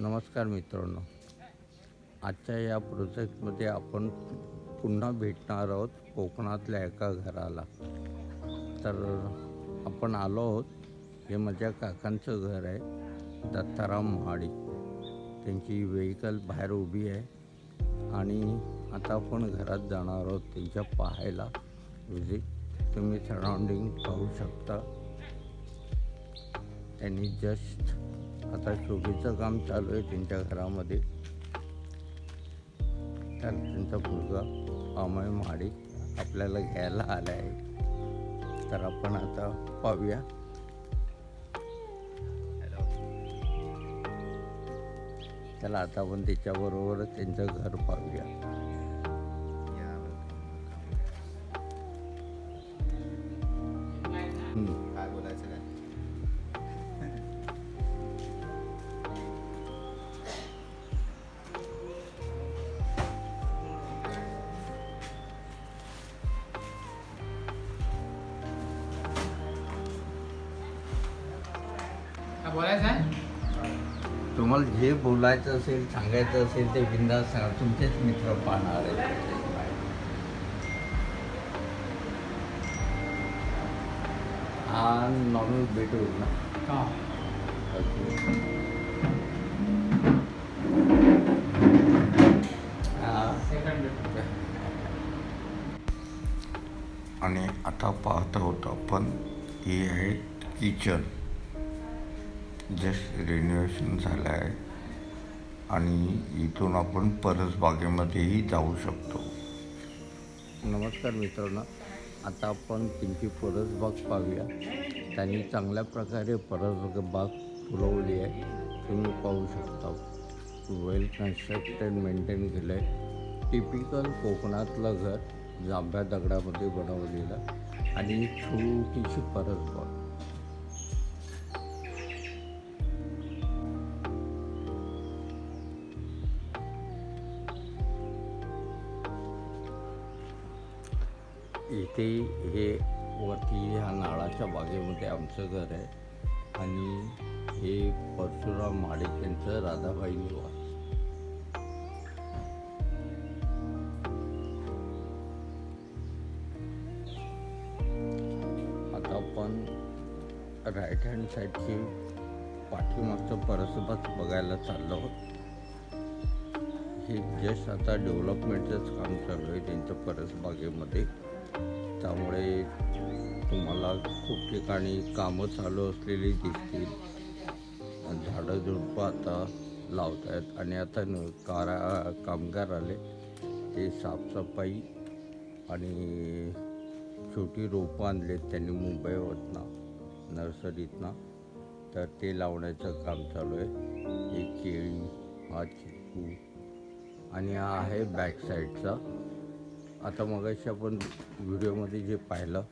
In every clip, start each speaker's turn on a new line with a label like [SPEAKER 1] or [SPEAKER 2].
[SPEAKER 1] नमस्कार मित्रांनो. आजच्या या प्रोजेक्टमध्ये आपण पुन्हा भेटणार आहोत कोकणातल्या एका घराला. तर आपण आलो आहोत. हे माझ्या काकांचं घर आहे दत्ताराम महाडी. त्यांची व्हेकल बाहेर उभी आहे. आणि आता आपण घरात जाणार आहोत त्यांच्या पाहायला. व्हिजिट तुम्ही सराउंडिंग पाहू शकता. त्यांनी जस्ट आता शोभेचं काम चालू आहे त्यांच्या घरामध्ये. तर त्यांचा मुलगा अमय महाडिक आपल्याला घ्यायला आला आहे. तर आपण आता पाहूया. त्याला आता आपण त्याच्याबरोबर त्यांचं घर पाहूया.
[SPEAKER 2] बोलायचं
[SPEAKER 3] आहे?
[SPEAKER 1] तुम्हाला जे बोलायचं असेल सांगायचं असेल ते बिंदास सांगा. तुमचेच मित्र पाहणार आहेत. हा नॉर्मल भेट होईल ना
[SPEAKER 3] हा.
[SPEAKER 1] आणि आता पाहत आहोत आपण हे आहे किचन जस्ट रिनोव्हेशन झालं आहे आणि इथून आपण परसबागेमध्येही जाऊ शकतो. नमस्कार मित्रांनो. आता आपण त्यांची परसबाग पाहूया. त्यांनी चांगल्या प्रकारे परसबाग फुलवली आहे. तुम्ही पाहू शकता. वेल कन्स्ट्रक्टेड मेंटेन केलं आहे टिपिकल कोकणातलं घर जांभ्या दगडामध्ये बनवलेलं आणि छोटीशी परसबाग इथे हे वरती ह्या नाळाच्या बागेमध्ये आमचं घर आहे. आणि हे परशुराम महाडिक यांचं राधाबाई निवास. आता आपण राईट हँड साईडची पाठीमागचं परसबाच बघायला चाललो आहोत. हे जस्ट आता डेव्हलपमेंटचंच काम चालू आहे त्यांच्या परसबागेमध्ये त्यामुळे तुम्हाला खूप ठिकाणी कामं चालू असलेली दिसतील. झाडं झुडपं आता लावतायत. आणि आता न कारा कामगार आले ते साफसफाई आणि छोटी रोपं आणलेत त्यांनी मुंबईवरनं नर्सरीतनं. तर ते लावण्याचं काम चालू आहे. हे केळी हा चिकू आणि हा आहे बॅक साईडचा आता मगाशी आपण व्हिडिओमध्ये जे पाहिलं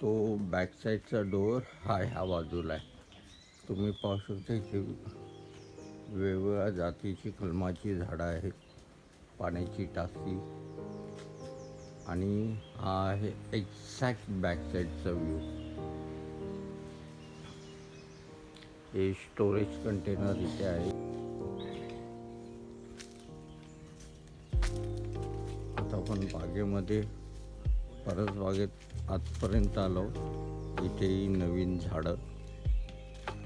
[SPEAKER 1] तो बॅक साईडचा डोअर हा ह्या बाजूला आहे. तुम्ही पाहू शकता इथे वेगवेगळ्या जातीची कलमाची झाडं आहेत पाण्याची टाकी. आणि हा आहे एक्झॅक्ट बॅक साईडचा व्ह्यू हे स्टोरेज कंटेनर इथे आहे. बागेमध्ये परत बागेत आजपर्यंत आलो. इथेही नवीन झाडं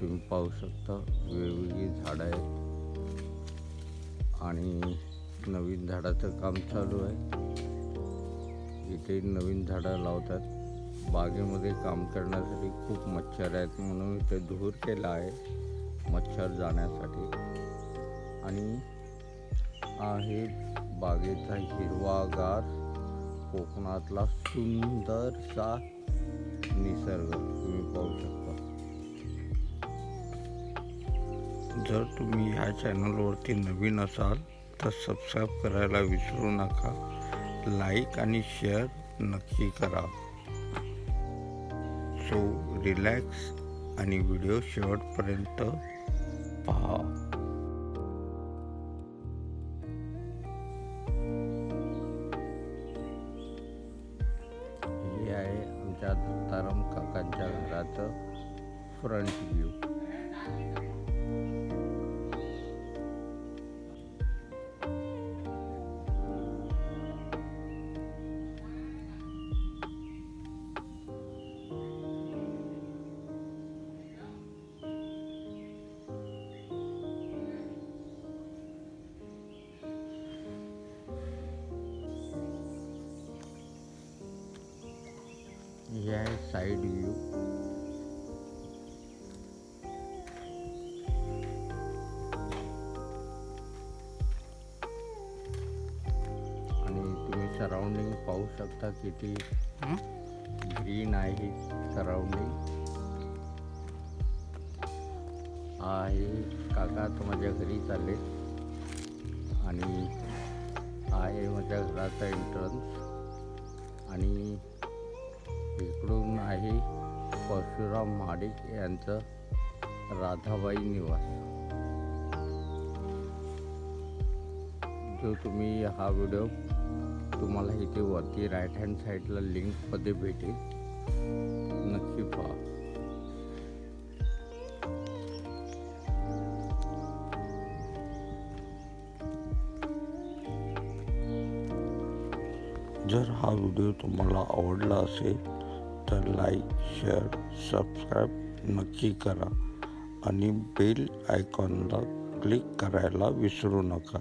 [SPEAKER 1] तुम्ही पाहू शकता. वेगवेगळी झाडं आहेत. आणि नवीन झाडाचं काम चालू आहे. इथे नवीन झाडं लावतात. बागेमध्ये काम करण्यासाठी खूप मच्छर आहेत म्हणून इथे धूर केला आहे. मच्छर जाण्यासाठी. आणि आहे बागेचा हिरवागार कोकणातला सुंदरसा निसर्ग तुम्ही पाहू शकता. जर तुम्ही ह्या चॅनलवरती नवीन असाल तर सबस्क्राईब करायला विसरू नका. लाईक आणि शेअर नक्की करा. सो रिलॅक्स आणि व्हिडिओ शेवटपर्यंत पहा. आहे आमच्या दत्ताराम काकांच्या घराचं फ्रंट व्ह्यू जे आहे साईड व्ह्यू आणि तुम्ही सराउंडिंग पाहू शकता किती ग्रीन आहे सराउंडिंग आहे काका तर माझ्या घरी चालले. आणि आहे माझ्या घराचा एंट्रन्स आणि इकडून आहे परशुराम महाडिक यांचं राधाबाई निवास. जो तुम्ही हा व्हिडिओ तुम्हाला इथे वरती राईट हँड साईडला लिंकमध्ये भेटेल नक्की पहा.
[SPEAKER 2] जर हा व्हिडिओ तुम्हाला आवडला असेल तर लाईक शेअर सबस्क्राईब नक्की करा आणि बेल आयकॉनला क्लिक करायला विसरू नका.